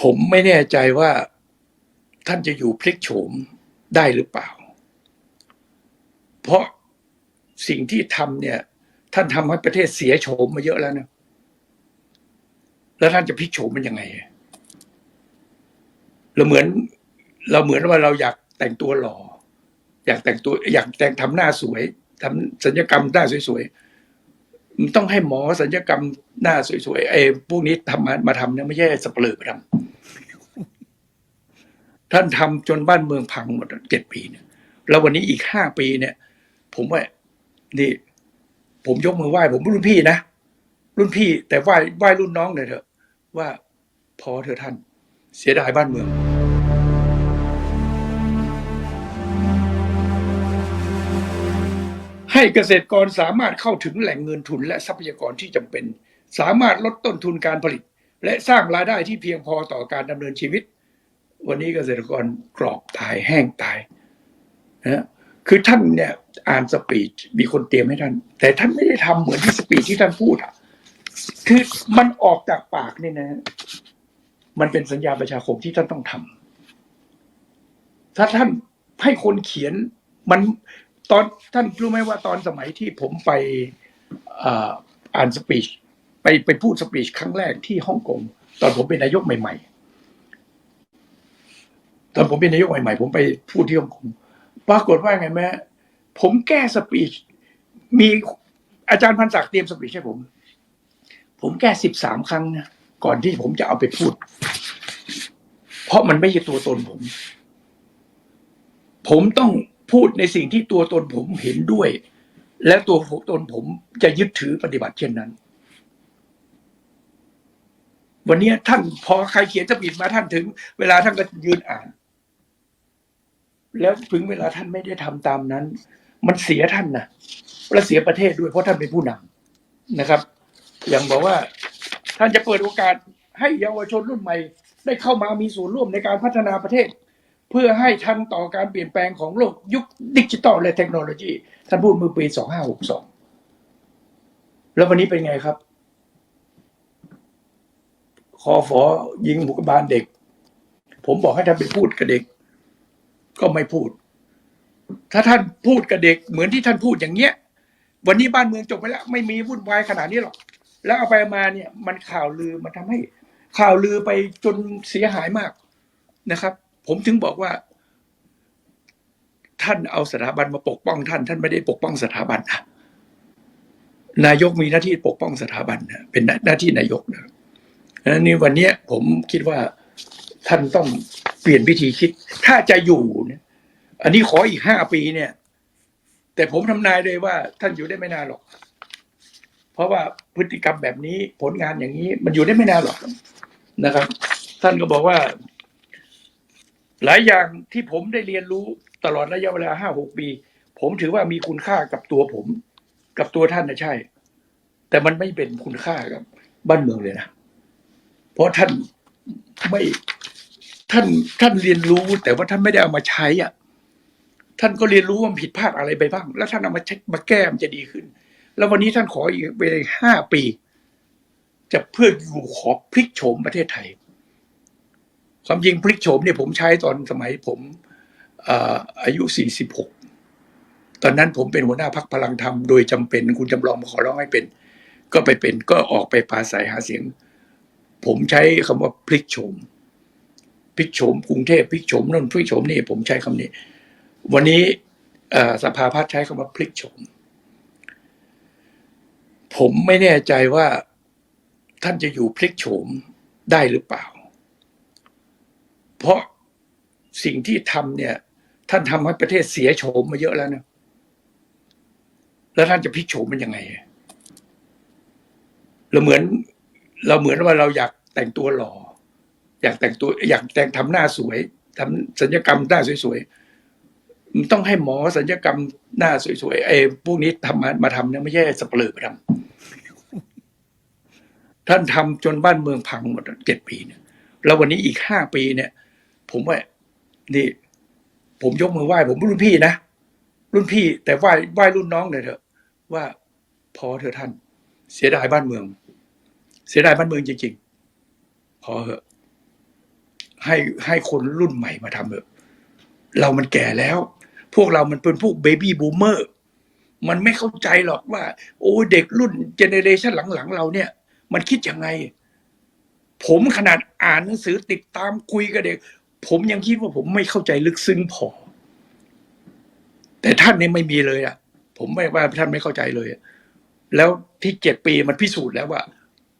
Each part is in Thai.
ผมไม่แน่ใจว่าท่านจะอยู่พลิกโฉมได้หรือเปล่า เพราะสิ่งที่ทำเนี่ย ท่านทำให้ประเทศเสียโฉมมาเยอะแล้วนะแล้วท่านจะพลิกโฉมมันยังไงเราเหมือน เราเหมือนว่าเราอยากแต่งตัวหล่อ อยากแต่งตัว อยากแต่งทำหน้าสวยทำสัญญกรรมหน้าสวยๆมันต้องให้หมอสัญญกรรมหน้าสวยๆไอ้พวกนี้ทำมามาทำเนี่ยไม่ใช่สเปลือมาทำ ท่านทำจนบ้านเมืองพังหมดเจ็ดปีเนี่ยแล้ววันนี้อีกห้าปีเนี่ย ผมว่านี่ ผมยกมือไหว้ ผมรุ่นพี่นะรุ่นพี่ แต่ไหว้ไหว้รุ่นน้องหน่อยเถอะว่าพอเถอะท่าน เสียดายบ้านเมืองให้เกษตรกรสามารถเข้าถึงแหล่งเงินทุนและทรัพยากรที่จำเป็น สามารถลดต้นทุนการผลิต และสร้างรายได้ที่เพียงพอต่อการดำเนินชีวิต วันนี้เกษตรกรกรอกตายแห้งตายนะคือท่านเนี่ยอ่านสปีชมีคนเตรียมให้ท่าน แต่ท่านไม่ได้ทำเหมือนที่สปีชที่ท่านพูดอะคือมันออกจากปากเนี่ยนะ มันเป็นสัญญาประชาคมที่ท่านต้องทำถ้าท่านให้คนเขียนมันตอนท่านรู้ไหมว่าตอนสมัยที่ผมไปอ่าอ่านสปีชไปไปพูดสปีชครั้งแรกที่ฮ่องกงตอนผมเป็นนายกใหม่ ๆ ตอนผมเป็นนายกใหม่ๆผมไปพูดที่ฮ่องกงปรากฏว่าไงแม่ผมแก้สปีชมีอาจารย์พันศักดิ์เตรียมสปีชให้ผม ผมแก้สิบสามครั้งนะก่อนที่ผมจะเอาไปพูด เพราะมันไม่ใช่ตัวตนผม ผมต้องพูดในสิ่งที่ตัวตนผมเห็นด้วย และตัวตนผมจะยึดถือปฏิบัติเช่นนั้น วันนี้ท่านพอใครเขียนสปีดมาท่านถึง เวลาท่านก็ยืนอ่าน แล้วถึงเวลาท่านไม่ได้ทำตามนั้น มันเสียท่านนะและเสียประเทศด้วยเพราะท่านเป็นผู้นำนะครับ อย่างบอกว่าท่านจะเปิดโอกาสให้เยาวชนรุ่นใหม่ ได้เข้ามามีส่วนร่วมในการพัฒนาประเทศ เพื่อให้ทันต่อการเปลี่ยนแปลงของโลกยุคดิจิตอลและเทคโนโลยี ท่านพูดเมื่อปี 2562 แล้ววันนี้เป็นไงครับคอฟอยิงบุกบาลเด็ก ผมบอกให้ท่านไปพูดกับเด็ก ก็ไม่พูด ถ้าท่านพูดกับเด็กเหมือนที่ท่านพูดอย่างเงี้ย วันนี้บ้านเมืองจบไปแล้ว ไม่มีวุ่นวายขนาดนี้หรอก แล้วเอาไปมาเนี่ย มันข่าวลือมันทำให้ ข่าวลือไปจนเสียหายมากนะครับ ผมถึงบอกว่า ท่านเอาสถาบันมาปกป้องท่าน ท่านไม่ได้ปกป้องสถาบันนะนายกมีหน้าที่ปกป้องสถาบันนะเป็นหน้าที่นายกนะนั้นนี่วันนี้ผมคิดว่าท่านต้อง เปลี่ยนวิธีคิด ถ้าจะอยู่เนี่ย อันนี้ขออีกห้าปีเนี่ย แต่ผมทำนายเลยว่า ท่านอยู่ได้ไม่นานหรอก เพราะว่าพฤติกรรมแบบนี้ผลงานอย่างนี้ มันอยู่ได้ไม่นานหรอกนะครับ ท่านก็บอกว่า หลายอย่างที่ผมได้เรียนรู้ตลอดระยะเวลาห้าหกปี ผมถือว่ามีคุณค่ากับตัวผม กับตัวท่านนะใช่ แต่มันไม่เป็นคุณค่ากับบ้านเมืองเลยนะเพราะท่านไม่ ท่านท่านเรียนรู้แต่ว่าท่านไม่ได้เอามาใช้อะ ท่านก็เรียนรู้ว่าผิดพลาดอะไรไปบ้าง แล้วท่านเอามาเช็คมาแก้มันจะดีขึ้น แล้ววันนี้ท่านขออีกเวลาห้าปี จะเพื่ออยู่ขอพลิกโฉมประเทศไทยความจริงพลิกโฉมเนี่ยผมใช้ตอนสมัยผมอาอายุ 46 ตอนนั้นผมเป็นหัวหน้าพักพลังธรรมโดยจำเป็นคุณจำลองมาขอร้องให้เป็น ก็ไปเป็นก็ออกไปปาศัยหาเสียง ผมใช้คำว่าพลิกโฉม พลิกโฉมกรุงเทพพลิกโฉมนั่นพลิกโฉมนี่ผมใช้คำนี้ วันนี้สภาพัฒน์ใช้คำว่าพลิกโฉม ผมไม่แน่ใจว่าท่านจะอยู่พลิกโฉมได้หรือเปล่า เพราะสิ่งที่ทำเนี่ย ท่านทำให้ประเทศเสียโฉมมาเยอะแล้วนะแล้วท่านจะพลิกโฉมมันยังไงเราเหมือน เราเหมือนว่าเราอยากแต่งตัวหล่อ อยากแต่งตัวอยากแต่งทำหน้าสวยทำสัญญกรรมหน้าสวยๆมันต้องให้หมอสัญญกรรมหน้าสวยๆไอ้พวกนี้ทำมามาทำเนี่ยไม่ใช่สเปลือมาทำท่านทำจนบ้านเมืองพังหมดเจ็ดปีเนี่ยแล้ววันนี้อีกห้าปีเนี่ย ผมว่านี่ผมยกมือไหว้ผมรุ่นพี่นะรุ่นพี่ แต่ไหว้ไหว้รุ่นน้องหน่อยเถอะ ว่าพอเถอะท่าน เสียดายบ้านเมือง เสียดายบ้านเมืองจริงๆพอเถอะ ให้ให้คนรุ่นใหม่มาทำเถอะเรามันแก่แล้ว พวกเรามันเป็นพวกเบบี้บูมเมอร์มันไม่เข้าใจหรอกว่า โอ้เด็กรุ่นเจเนเรชันหลังๆ เราเนี่ย มันคิดยังไง ผมขนาดอ่านหนังสือติดตามคุยกับเด็ก ผมยังคิดว่าผมไม่เข้าใจลึกซึ้งพอ แต่ท่านเนี่ยไม่มีเลยอะ ผมไม่ว่าท่านไม่เข้าใจเลย แล้วที่เจ็ดปีมันพิสูจน์แล้วว่า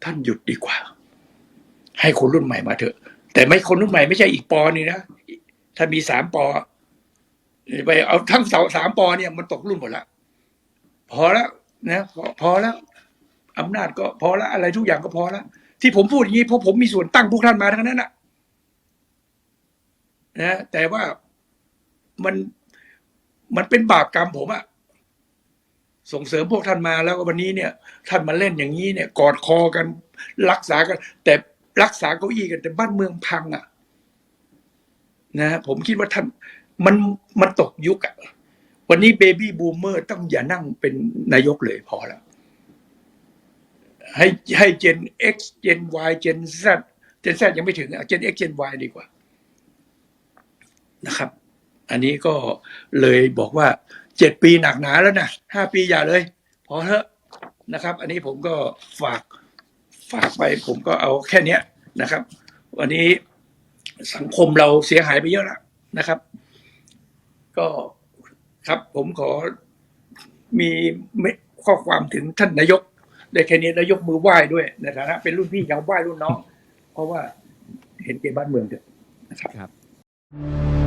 ท่านหยุดดีกว่า ให้คนรุ่นใหม่มาเถอะ แต่ไม่คนรุ่นใหม่ไม่ใช่อีกปอนี่นะถ้ามีสามปอไปเอาทั้งสองสามปอเนี่ยมันตกรุ่นหมดละพอแล้วนะพอพอแล้วอำนาจก็พอแล้วอะไรทุกอย่างก็พอแล้วที่ผมพูดอย่างนี้เพราะผมมีส่วนตั้งพวกท่านมาทั้งนั้นนะนะแต่ว่ามันมันเป็นบาปกรรมผมอะส่งเสริมพวกท่านมาแล้ววันนี้เนี่ย ท่านมาเล่นอย่างนี้เนี่ย กอดคอกันรักษากัน แต่ รักษาเก้าอี้กันแต่บ้านเมืองพังอะ นะผมคิดว่าท่านมันมันตกยุคอะวันนี้เบบี้บูมเมอร์ต้องอย่านั่งเป็นนายกเลยพอแล้วให้ให้เจน X เจน Y เจน Z เจน Z ยังไม่ถึงเจน X เจน Y ดีกว่า นะครับ อันนี้ก็เลยบอกว่าเจ็ดปีหนักหนาแล้วนะห้าปีอย่าเลย พอเถอะนะครับ อันนี้ผมก็ฝาก ฝากไปผมก็เอาแค่เนี้ยนะครับ วันนี้สังคมเราเสียหายไปเยอะแล้วนะครับ ก็ครับผมขอมีข้อความถึงท่านนายกได้แค่นี้แล้วยกมือไหว้ด้วยในฐานะเป็นรุ่นพี่ยังไหว้รุ่นน้อง เพราะว่าเห็นเกมบ้านเมืองเถอะนะครับครับ